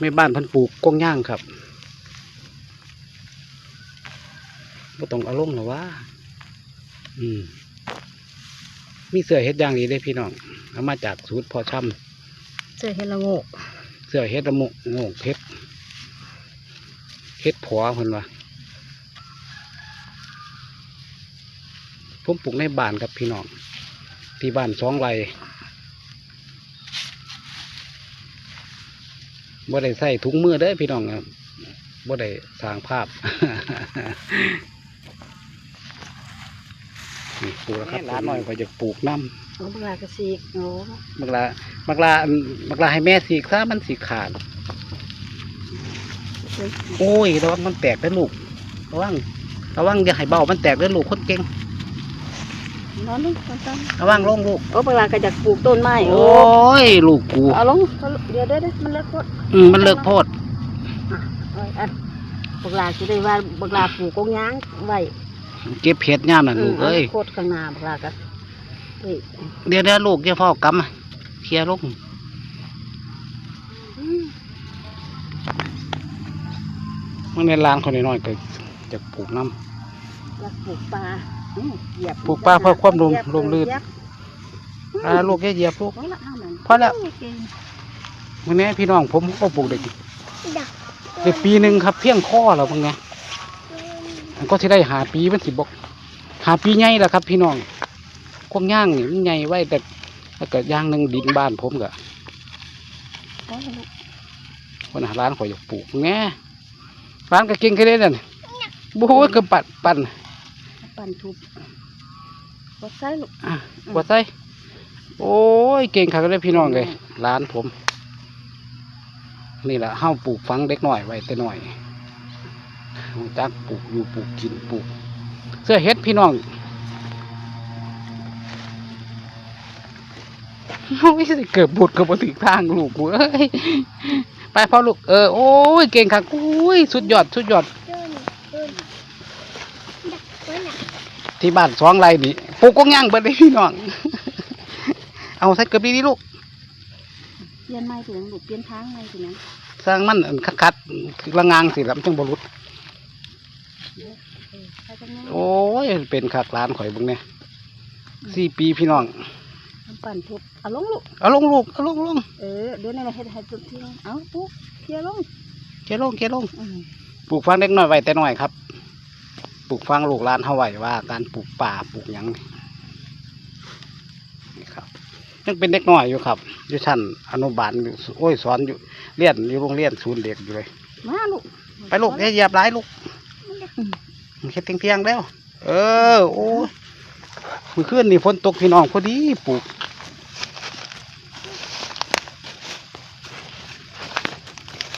แม่บ้านเพันปลูกกวางย่างครับบ่ต้องเอาลงหรอวะอืม มีเสื้อเฮ็ดอย่างนี้ได้พี่น้องเอามาจากสูตรพอช่เจอเห็ดละโงกำเสื้อเฮ็ดละโมกโงกเฮ็ดเฮ็ดผัวเพิ่นว่าผมปลูกในบ้านครับพี่น้อง ที่บ้านสองไร่ บ่ได้ใส่ถุงมือเด้อพี่น้องครับบ่ได้สร้างภาพนี่ปลูกแล้วครับร้านหน่อยก็จะปลูกน้ำเอาปลากระสีกโอ้บักลาบักลาอันบักลาให้แม่สีกซะมันสีขาดเฮ้ยโอ้ยระวังมันแตกเด้อลูกระวังระวังอย่าให้เบามันแตกเด้อลูกคนเก่ง นอนลงนอนตั้งระวังลงลูกโอ้ปลากระจากปลูกต้นไม้โอโอ้้ยลูกกูเอาลงเอาลงเดี๋ยวเดี๋ยวเดี๋ยวมันเลิกโคตรอืมมันเลิกโพดเอาอันปลาจะได้ว่าปลาปลูกกงยางไว้เก็บเห็ดย่ามน่ะลูกเอ้ยโคตรข้างหน้าปลากระเฮ้ยเดี๋ยวเดี๋ยวลูกอย่าพ่อกำอะเคลียร์ลงอืมมันในร้านคนน้อยๆก็จะปลูกน้แล้วปลูกปลาอืมเหยียบ ปลูกปลาเพื่อความร่มเหยียบร่มรื่นเหยียบำอ่าลูกอย่าเหยียบลูกพอละเอานั่นพอแล้วเก่งมื่อนี้พี่น้องผมก็ปลูกได้ได้ปีหนึ่งครับเพียงข้อแล้วมึงไงมันก็ที่ได้หาปีมันสิบอก หาปีใหญ่แล้วครับ พี่น้องกวางย่างนี่มันใหญ่ไว้แต่ถ้าเกิดย่างหนึ่งดินบ้านผมก็พอแล้วลูกคนหาร้านข่อยอยากปลูกแง่ร้านก็เก่งแค่นี้นั่นบู๊ยก็ปัดปั่น ปั่นทุบกดใส่ลูกอะกดใส่โอ้ยเก่งค่ะก็ได้พี่น้องเลยร้านผม นี่แหละเฮาปลูกฝังเด็กหน่อยไว้แต่หน่อยรู้จักปลูกอยู่ปลูกกินปลูก เสื้อเฮ็ดพี่น้องโอ้ยสิเกิดบุดกับบถึงทางลูกกูเอ้ยไปพ่อลูกเออโอ้ยเก่งค่ะโอ้ยสุดยอดสุดยอด ที่บ้านสองไรนี่ปลูกกงย่างเบิดเลยพี่น้อง เอาใส่เกือบดีดีลูกเปลี่ยนไม้ถึงลูกเปลี่ยนทางไม้ถึงนั้นสร้างมันอันคัดคัดๆละงางสิแล้วมันจังบรุษเออใส่จังไงโอ้ยเป็นขากหลานข่อยเบึงเนี่ยสี่ปีพี่น้องปั่นทุบเอาลงลูกเอาลงลูกเอาลงลงเออเดี๋ยวนี่เราเฮ็ดให้จุดที่เอาปุ๊บเคลียร์ลงเกลงเกลงอืมปลูกฟังเล็กน้อยไว้แต่น้อยครับ ปลูกฟังลูกหลานเฮาไว้ว่า การปลูกป่าปลูกหยังนี่นี่ครับ ยังเป็นเด็กน้อยอยู่ครับอยู่ชั้นอนุบาลอยู่โอ้ยสอนอยู่เรียนอยู่โรงเรียนศูนย์เด็กอยู่เลย มาลูกไปลูกอย่าเหยียบหลายลูกมันเฮ็ดเที่ยงๆแล้ว เออ โอ้ยมื่อคืนนี่ฝนตกพี่น้องพอดีปลูก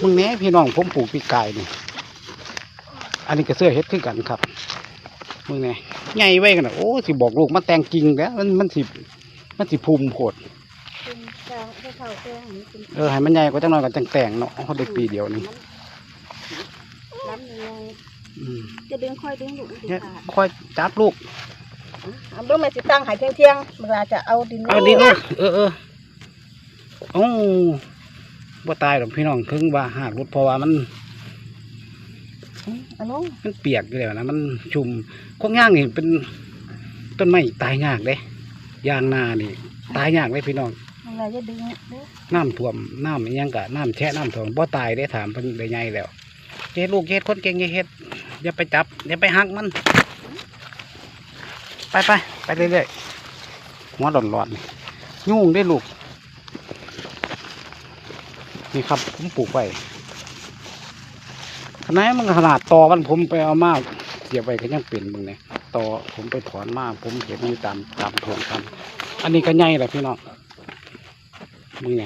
มึงแหน่พี่น้องผมปลูกปีกไก่นี่ อันนี้ก็เสื้อเฮ็ดคือกันครับมึงแหน่ใหญ่ไว้กันนะโอ้สิบอกลูกมันแต่งจริงแล้วมันมันสิมันสิภูมิโพดเป็นกลางให้เข้าแกงนี่เป็นเออให้มันใหญ่กว่าจังหน่อยก็จังแต่งเนาะเขาได้ปีเดียวนึงน้ำยังไงอืมจะดึงค่อยดึงลูกมันสิเนี่ยขาดค่อยจับลูกเอาเบิ่งแม่สิตั้งใหายเที่ยงเที่ยงๆเวลาจะเอาดินเอาดีลูกเออเออโอ้บ่ตายหรอกพี่น้องถึงว่าหากรุดเพราะว่ามัน เอาลงมันเปียกอยู่แล้วนะมันชุ่มกวางย่างนี่เป็นต้นไม้ตายยากเด้ยางนานี่ ตายยากเลยพี่น้องเวลาจะดึงเด้อน้ำท่วมน้ำอิหยังกะน้ำแช่น้ำท่วมบ่ตายได้ถามเพิ่นได้ใหญ่แล้วเฮ็ดลูกเฮ็ดคนเก่งอย่าเฮ็ดอย่าไปจับอย่าไปหักมัน ไปไปไปเรื่อยๆหัวร้อนๆนี่ยุ่งได้ลูกนี่ครับผมปลูกไว้ ขนาดมันขนาดตอมันผมไปเอามาเสียบไว้ก็ยังเป็นมึงเนี่ยตอผมไปถอนมาผมเห็นอยู่ตามตามทวงกันอันนี้ก็ใหญ่แหละพี่น้องมึงไง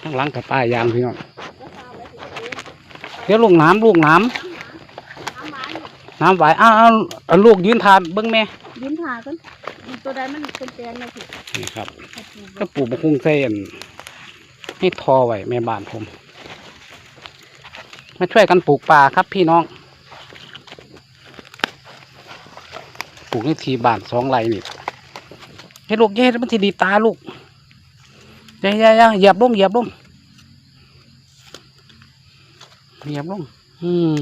ข้างหลังกับป้ายยางพี่น้องเดี๋ยวลงน้ำลูกน้ำน้ำไหวอ้าวอ้าวเอาลูกยืนทานเบิ้งแม่ดินผ่ากันตัวใดมันเป็นแปลนเลยสินี่ครับเอาปลูกก็ปลูกมะคุงเส้นให้ทอไว้แม่บ้านผม มาช่วยกันปลูกป่าครับพี่น้อง ปลูกในทีบานสองไร่นี่ให้ลูกเย็ดมันทีดีตาลูกย่าย่าย่าเหยียบลงเหยียบลงเงียบลงอืม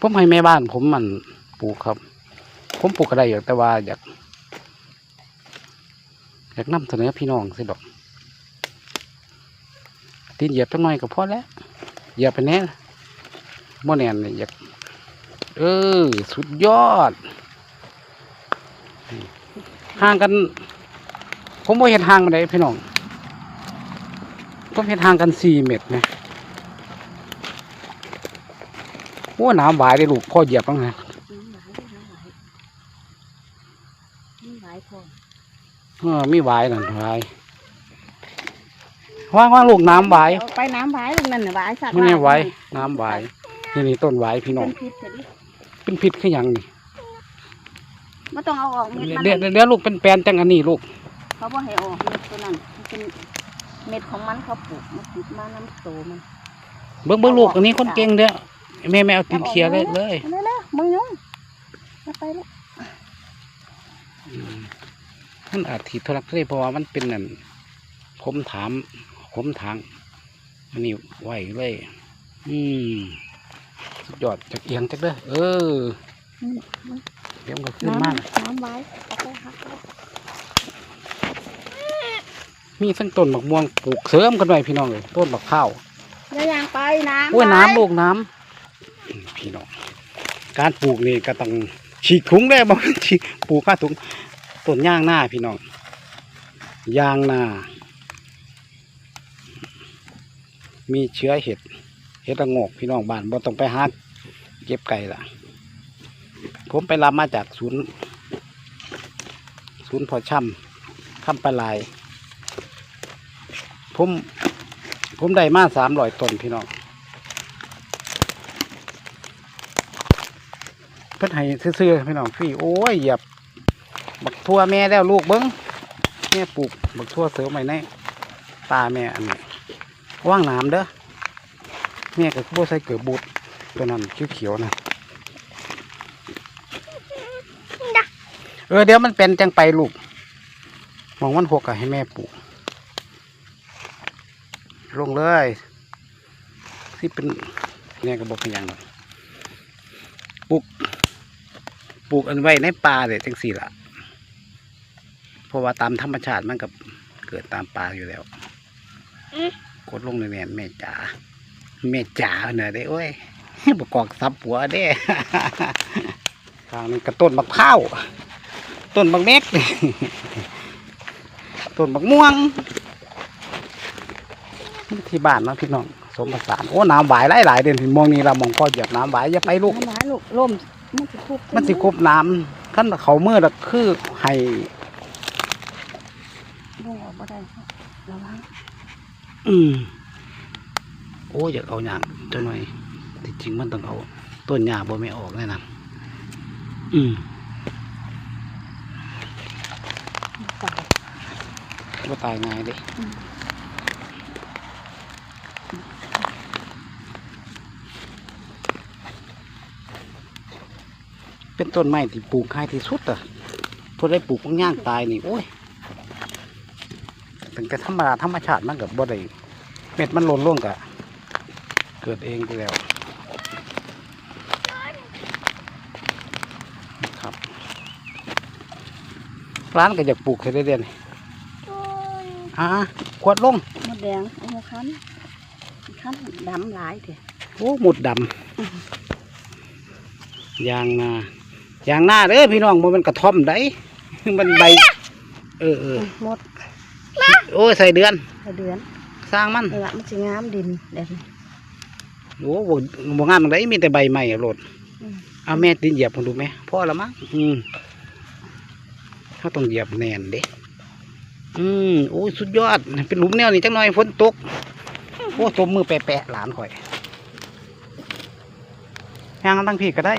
ผมให้แม่บ้าน ผมมันปลูกครับ ผมปลูกอะไรอยู่แต่ว่าอยากอยากนำเสนอพี่น้องสิดอก ตีนเหยียบจังหน่อยก็พอแล้วเหยียบไปแน่บ่แน่นเลยอยากเออ สุดยอด ห่างกัน ผมบ่เห็นห่างมาได้พี่น้องผมเห็นห่างกันสี่เมตรนะโอ้น้ำหวายได้ลูกพ่อเหยียบบ้างนะน้ำหวายน้ำหวายน้ำหวายพอเออมีหวายนั่นหวาย ว่างว่างลูกน้ำหวายเอาไปน้ำหวายตรงนั้นน่ะหวายสักไม่แน่หวายน้ำหวายนี่นี่ต้นหวายพี่น้องเป็นพิษเถอะดิเป็นพิษคือหยังนี่ไม่ต้องเอาออกเม็ดมันเดี๋ยวเดี๋ยวเดี๋ยวลูกเป็นแปลนจังอันนี้ลูกเขาบอกให้ออกเม็ดตัวนั้นมันเป็นเม็ดของมันเขาปลูกมันติดมาน้ำโตมันเบิ้งเบิ้งลูกอันนี้คนเก่งเด้อแม่แม่เอาตีนเคลียร์เลยเลยเอาเลยเลยมึงยุ่งมาไปเลยอืมมันอาจถีทุรักทุเลเพราะว่ามันเป็นนั่นผมถาม ผมทางอันนี้ไหวเลย อืมสุดยอดจากเอียงจักเด้อเอออืมเดี๋ยวมันก็ขึ้นน้ำมากน้ำไว้เอาไปหักเลยมีทั้งต้นบักม่วงปลูกเสริมกันไว้พี่น้องเลยต้นบักข้าวอย่าอย่างไปน้ำโอ้ยไว้น้ำลูกน้ำอืมพี่น้องการปลูกนี่ก็ต้องฉีกถุงได้บ่ฉีกปลูกข้าถุงต้นย่างหน้าพี่น้องยางนา มีเชื้อเห็ด เห็ดระงกพี่น้องบ้านบ่ต้องไปหาเก็บไก่ละผมไปรับมาจากศูนย์ ศูนย์พอช่ำคำปลาลาย ผม ผมได้มาสามร้อยต้นพี่น้องเพิ่นให้ซื้อๆพี่น้องพี่โอ้ยหยียบบักทั่วแม่แล้วลูกเบิ้งแม่ปลูกบักทั่วเสริมไว้ในตาแม่อันนี้ ว่างน้ำเด้อแม่ก็คือบ่ใส่เกลือบูดตัวนั้นเขียวๆนะเออเดี๋ยวมันเป็นจังไปลูกมองมันหกก็ให้แม่ปลูกลงเลยที่เป็นเนี่ยก็บอกเป็นอย่างหรอกปลูกปลูกอันไว้ในป่าเลยจังสี่ละเพราะว่าตามธรรมชาติมันกับเกิดตามป่าอยู่แล้ว กดลงเลยเนี่ยแม่จ๋าแม่จ๋าเนอะเด้โอ้ยประกอบซับหัวเด้ทางนี้กระต้นมะพร้าวต้นบักเม็กต้นบักม่วงที่บ้านเนาะพี่น้องสมประสานโอ้น้ำหวายหลายหลายๆเดือนถึงมองนี่เรามองพ่อเหยียบน้ำหวายอย่าไปลูกน้ำหวายลูกล่มมันสิคุบมันสิครบน้ำขั้นเขาเมื่อละคือให้ลงออกมาได้ระวัง อืมโอ้อยากเอาอย่างจังหน่อยที่จริงมันต้องเอาต้นหญ้าบ่ไม่ออกแน่นะอืมตายก็ตายง่ายเดิเป็นต้นไม้ที่ปลูกง่ายที่สุดอะพอได้ปลูกบางย่างตายนี่โอ้ย ถึงจะธรรมดาธรรมชาติมันกับบ่ได้เม็ดมันหล่นล่วงกะเกิดเองไปแล้วครับ ร้านก็อยากปลูกให้ได้เดือนอ่าขวดลงมดแดงเอามาคั้นคั้นดำหลายเถอะโอ้หมุดดำยางนายางนาเด้อพี่น้องมันเป็นกระท่อมได้มันใบ เออเออหมด โอ้ยใส่เดือนกระเดือนสร้างมันนี่ละมันสิงามดินเด็ดโอ้โหบ่งามตรงไหนมีแต่ใบใหม่อะโหลดอืมเอาแม่ดินเหยียบผมดูไหมพ่อละมั้งอืมเขาต้องเหยียบแน่นเด้อืมโอ้ยสุดยอด เป็นหลุมแนวนี้จังหน่อยฝนตกโอ้ตบมือแปะๆหลานข่อยย่างกันตั้งพี่ก็ได้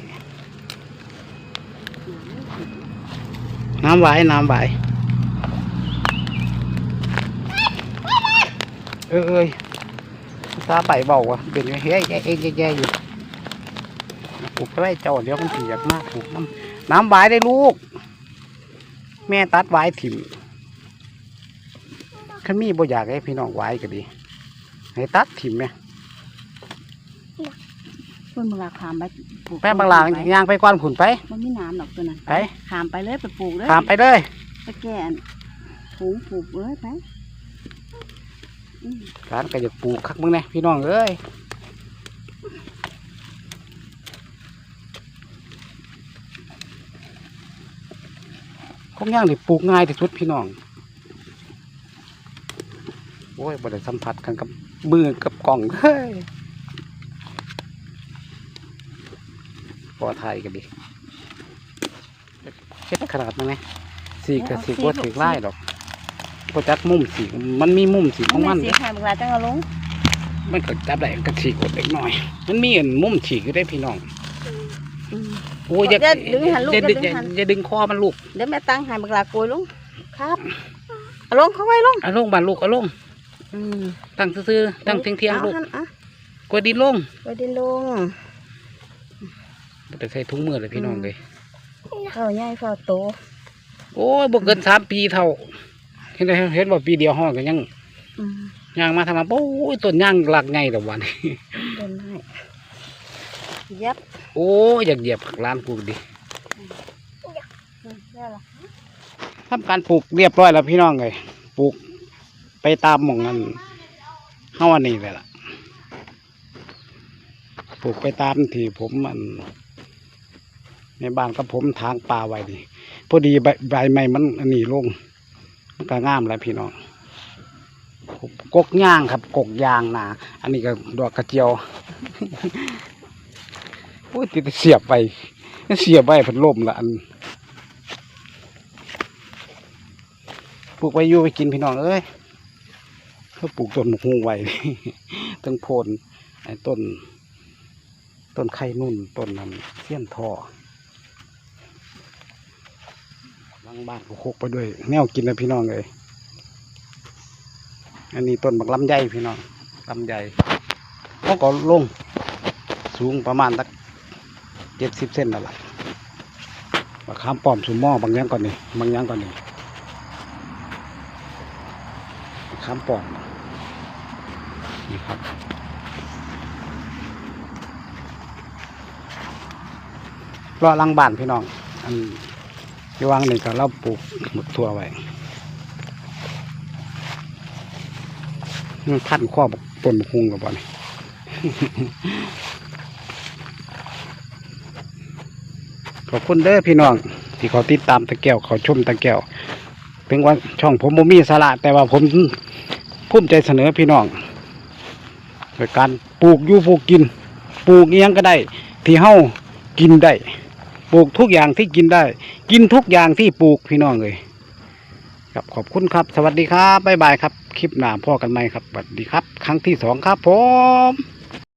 น้ำไหวน้ำไหว เออเอ้ยตาไปเบาวะเป็นไงเฮ้ยแย่แย่แย่อยู่ปลูกไรเจ้าเดี๋ยวมันเสียกมากปลูกน้ำน้ำไหวได้ลูก แม่ตัดไหวถิ่มขันมีบ่อยากให้พี่น้องไหวก็ดีให้ตัดถิ่มไหมเพิ่นบังลาขามไปปลูกแป้บางลางย่างไปก่อนผุนไปมันมีน้ำดอกตัวนั้นไปขามไปเลยไปปลูกเลยถามไปเลยไปแก่นผูงปลูกเลยไปอืม ร้านก็จะปลูกคักมึงแน่พี่น้องเอ้ยคงย่างที่ปลูกง่ายที่สุดพี่น้อง โอ้ยบ่ได้สัมผัสกันกับมือกับกล่องเฮ้ยพอไทยกันดิเช็ดขนาดมั้งไงสีกับสีว่าถือไล่ดอก พอจักมุมสีมันมีมุมสีของมันสีเด้ไข่บังลาจังเอาลงมันก็จับได้ก็ฉีกอดเล็กน้อย มันมีอันมุมฉีกอยู่ได้พี่น้องอืมโอ้ยอย่าอย่าดึงหันลูกอย่าอย่าดึดึงงหันอย่าดึงคอมันลูกเดี๋ยวแม่ตั้งให้บังลาโกยลงครับเอาลงเข้าไว้ลงเอาลงบานลูกเอาลงอืมตั้งซื่อๆตั้งเทียงๆลูกอาหั่นอะกดดินลงไว้ดินลงแต่ใส่ถุงมือเลยพี่น้องเลยเข้าใหญ่เข้าโตโอ้ยบ่เกินสามปีเท่า เห็นไหมเห็นว่าปีเดียวห้องก็ยังอืมย่างมาทำมาโอ้ยต้นย่างหลักไงแต่วันนี้เดินให้ยับโอ้ยอยากเหยียบร้านปลูกดิอืมได้ละทำการปลูกเรียบร้อยแล้วพี่น้องเลยปลูกไปตามหม่องนั้นเฮาอันนี้เลยล่ะปลูกไปตามที่ผมมันในบ้านกับผมทางป่าไว้นี่พอดีใบใบไม้มันอันนี้ลงมัน ก็งามแล้วพี่น้องกกย่างครับ กกยางนาอันนี้ก็ดอกกระเจียวโอ้ยติดเสียบไปเสียบไปพัดลมละอันปลูกไว้ยู่ไปกินพี่น้องเอ้ยเขาปลูกต้นหมกฮวงไว้ตั้งโพนต้น ต้นไข่นุ่นต้นนั้นเสี้ยนทอ หลังบ้านก็โคกไปด้วยแนวกินนะพี่น้องเลยอันนี้ต้นบักลำไยพี่น้องลำไยเขาก็ลงสูงประมาณสักเจ็ดสิบเซนนั่นแหละบักขามป้อมสุมหม้อบางอย่างก่อนนี่บางอย่างก่อนนี่ข้ามปอนนี่ครับรอหลังบ้านพี่น้องอัน ที่วางนี่ก็เราปลูกหมดทั่วไว้มันพันข้อบักต้นบักฮุงกับบ่นี่ขอบคุณเด้อพี่น้อง ที่เขาติดตามตะแก้วเขาชมตะแก้วถึงว่าช่องผมบ่มีสาระแต่ว่าผมภูมิใจเสนอพี่น้องโดยการปลูกอยู่ปลูกกิน ปลูกเอิหยังก็ได้ ที่เฮากินได้ ลูกทุกอย่างที่กินได้ กินทุกอย่างที่ปลูกพี่น้องเลยครับขอบคุณครับ สวัสดีครับบ๊ายบายครับ คลิปหน้าพ่อกันไหมครับสวัสดีครับ ครั้งที่สองครับผม